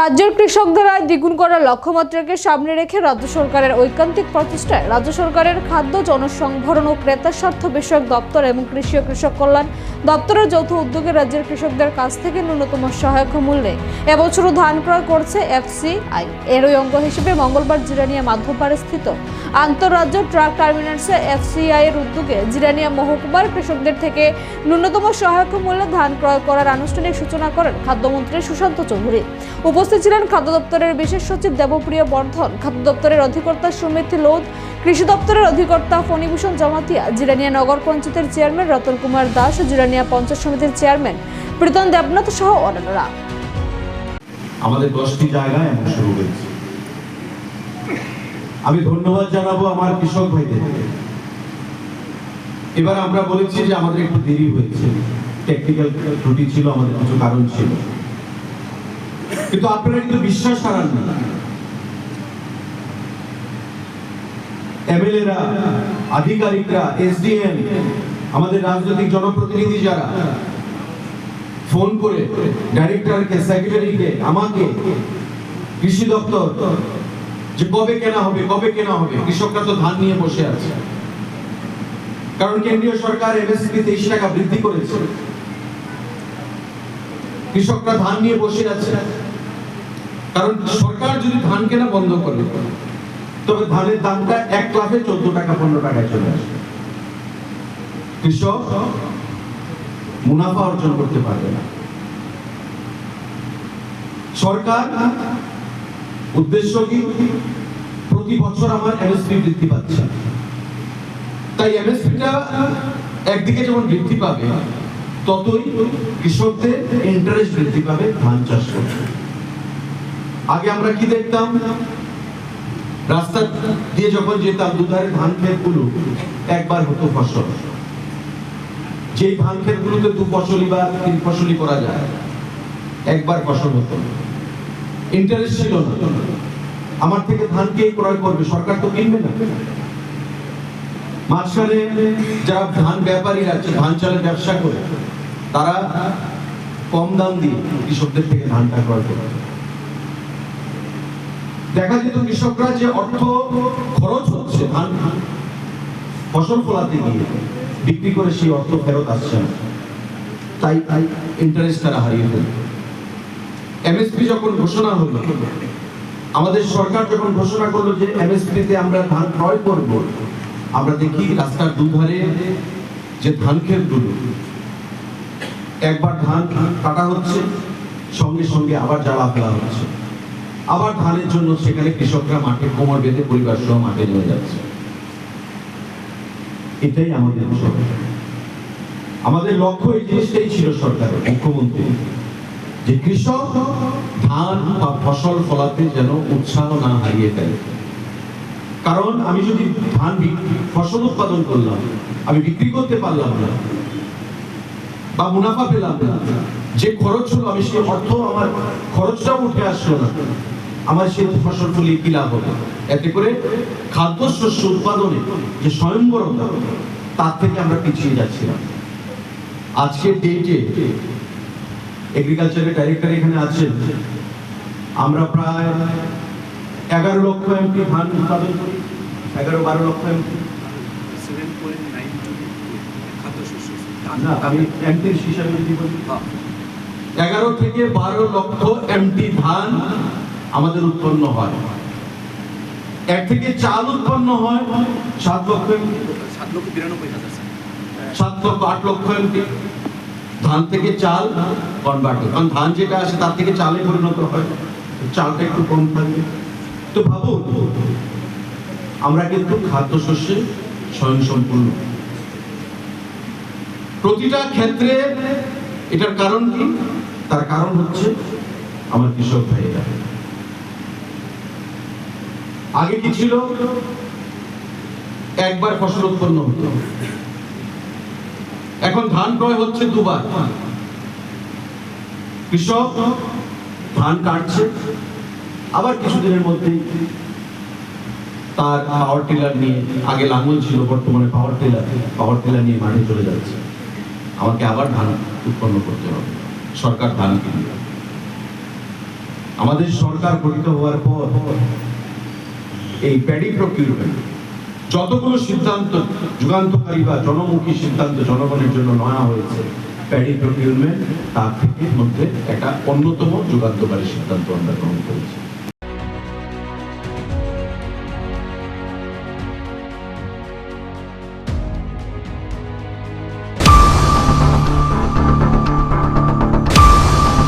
রাজ্যের কৃষকদের আয় দ্বিগুণ করার লক্ষ্যমাত্রাকে সামনে রেখে রাজ্য সরকারের ঐকান্তিক প্রচেষ্টায় রাজ্য সরকারের খাদ্য, জনসংভরণ ও ক্রেতা স্বার্থ বিষয়ক দপ্তর এবং কৃষি ও কৃষক কল্যাণ দপ্তরের যৌথ উদ্যোগে রাজ্যের কৃষকদের কাছ থেকে ন্যূনতম সহায়ক মূল্যে এবছরও ধান ক্রয় করছে এফসিআই। এরই অঙ্গ হিসেবে মঙ্গলবার জিরানিয়া মাধ্যমপাড়ে স্থিত আন্তঃরাজ্য ট্রাক টার্মিনালসে এফসিআই এর উদ্যোগে জিরানিয়া মহকুমার কৃষকদের থেকে ন্যূনতম সহায়ক মূল্যে ধান ক্রয় করার আনুষ্ঠানিক সূচনা করেন খাদ্যমন্ত্রী সুশান্ত চৌধুরী। উপস্থিত ছিলেন খাদ্য দপ্তরের বিশেষ সচিব দেবপ্রিয় বর্ধন খাদ্য দপ্তরের অধিকর্তা সুমিত লোধ, কৃষি দপ্তরের অধিকর্তা ফণিভূষণ জমাতিয়া, জিরানিয়া নগর পঞ্চায়েতের চেয়ারম্যান রতন কুমার দাস, জিরানিয়া পঞ্চায়েত সমিতির চেয়ারম্যান প্রীতম দেবনাথ সহ অন্যান্যরা। আমাদের দশটি জায়গায় এমন শুরু হয়েছে আমি ধন্যবাদ জানাব আমার কৃষক ভাইদের। এবার আমরা বলেছি যে আমাদের একটু দেরি হয়েছে। টেকনিক্যাল ত্রুটি ছিল, আমাদের কিছু কারণ ছিল। কিন্তু আপনারা কিন্তু বিশ্বাস হারান না। এমএলএরা, আধিকারিকরা, এসডিএম, আমাদের রাজনৈতিক জনপ্রতিনিধি যারা, ফোন করে ডাইরেক্টরকে, সেক্রেটারিকে, আমাকে, কৃষি দপ্তর যে কবে কেনা হবে, কবে কেনা হবে? কৃষকরা তো ধান নিয়ে বসে আছে। কারণ কেন্দ্রীয় সরকার এমএসপি তেইশ টাকা বৃদ্ধি করেছে। কৃষকরা ধান নিয়ে বসে আছে। কারণ সরকার যদি ধান কেনা বন্ধ করে, তবে ধানের দামটা এক লাফে চোদ্দ টাকা, পনেরো টাকায় চলে আসবে। কৃষক মুনাফা অর্জন করতে পারবে না। সরকার উদ্দেশ্য কি? প্রতি বছর আমার এমএসপি বৃদ্ধি পাচ্ছে। তাই এমএসপিটা একদিকে যেমন বৃদ্ধি পাবে, ততই কৃষকদের ইন্টারেস্ট বৃদ্ধি পাবে ধান চাষ করতে। আগে আমরা কি দেখতাম? রাস্তা দিয়ে যখন যেতাম, দুধারে ধান ক্ষেতগুলো একবার হতো ফসল। যেই ধান ক্ষেতগুলোতে দু ফসলি বা তিন ফসলি করা যায়, একবার ফসল হতো। ইন্টারেস্ট ছিল না। আমার থেকে ধান কে ক্রয় করবে? সরকার তো কিনবে না। মাঝখানে যারা ধান ব্যাপারীরা আছে, ধান চালের ব্যবসা করে, তারা কম দাম দিয়ে কৃষকদের থেকে ধানটা ক্রয় করে। দেখা যেত কৃষকরা যে অর্থ খরচ হচ্ছে ধান, ফসল ফলাতে গিয়ে বিক্রি করে সেই অর্থ ফেরত আসছে না। তাই ইন্টারেস্ট তারা হারিয়ে ফেলবে এমএসপি যখন ঘোষণা হলো, আমাদের সরকার যখন ঘোষণা করল যে এমএসপি তে আমরা ধান ক্রয় করব, আমরা দেখি রাস্তার দুধারে যে ধান ক্ষেতগুলো, একবার ধান কাটা হচ্ছে, সঙ্গে সঙ্গে আবার জ্বালা ফেলা হচ্ছে। আবার ধানের জন্য সেখানে কৃষকরা মাঠে কোমর বেঁধে পরিবার সহ মাঠে নিয়ে যাচ্ছে। এটাই আমাদের সরকার। আমাদের লক্ষ্য এই জিনিসটাই ছিল সরকারের মুখ্যমন্ত্রী যে কৃষক ধান বা ফসল ফলাতে যেন উৎসাহ না হারিয়ে ফেলে। কারণ আমি যদি ধান ফসল উৎপাদন করলাম, আমি বিক্রি করতে পারলাম না বা মুনাফা পেলাম না, যে খরচ হলো, আমি সেই অর্থ আমার খরচটাও উঠে আসলো না, আমার সেই ফসল ফলিয়ে কি লাভ হবে? এতে করে খাদ্যশস্য উৎপাদনে যে স্বয়ংবরতা, তার থেকে আমরা পিছিয়ে যাচ্ছিলাম। আজকের ডেটে এগ্রিকালচারের ডাইরেক্টর এখানে আছেন। আমরা প্রায় এগারো লক্ষ এমপি ধান উৎপাদন করি। এগারো বারো লক্ষ এমপি আমি এমপির হিসাবে যদি বলি এগারো থেকে বারো লক্ষ এমটি ধান আমাদের উৎপন্ন হয়। এক থেকে চাল উৎপন্ন হয় সাত লক্ষ এমটি সাত লক্ষ বিরানব্বই হাজার সাত লক্ষ আট লক্ষ এমটি ধান থেকে চাল কনভার্ট কারণ ধান যেটা আসে তার থেকে চালে পরিণত হয় চালটা একটু কম থাকবে তো ভাবুন আমরা কিন্তু খাদ্যশস্যে স্বয়ংসম্পূর্ণ। প্রতিটা ক্ষেত্রে এটার কারণ কি? তার কারণ হচ্ছে আমার কৃষক ভাইয়েরা। আগে কি ছিল? একবার ফসল উৎপন্ন হতো। এখন ধান ক্রয় হচ্ছে দুবার। কৃষক, ধান কাটছে, আবার কিছুদিনের মধ্যেই তার পাওয়ার টিলার নিয়ে, আগে লাঙল ছিল, বর্তমানে পাওয়ার টিলার পাওয়ার টিলার নিয়ে মাঠে চলে যাচ্ছে। আমাকে আবার ধান উৎপন্ন করতে হবে। সরকার ধান কিনবে। আমাদের সরকার গঠিত হওয়ার পর এই প্যাডি প্রকিউরমেন্ট যতগুলো সিদ্ধান্ত যুগান্তকারী বা জনমুখী সিদ্ধান্ত জনগণের জন্য নেওয়া হয়েছে, প্যারি প্রকিউরমেন্ট, তার থেকে মধ্যে একটা অন্যতম যুগান্তকারী সিদ্ধান্ত আমরা গ্রহণ করেছি।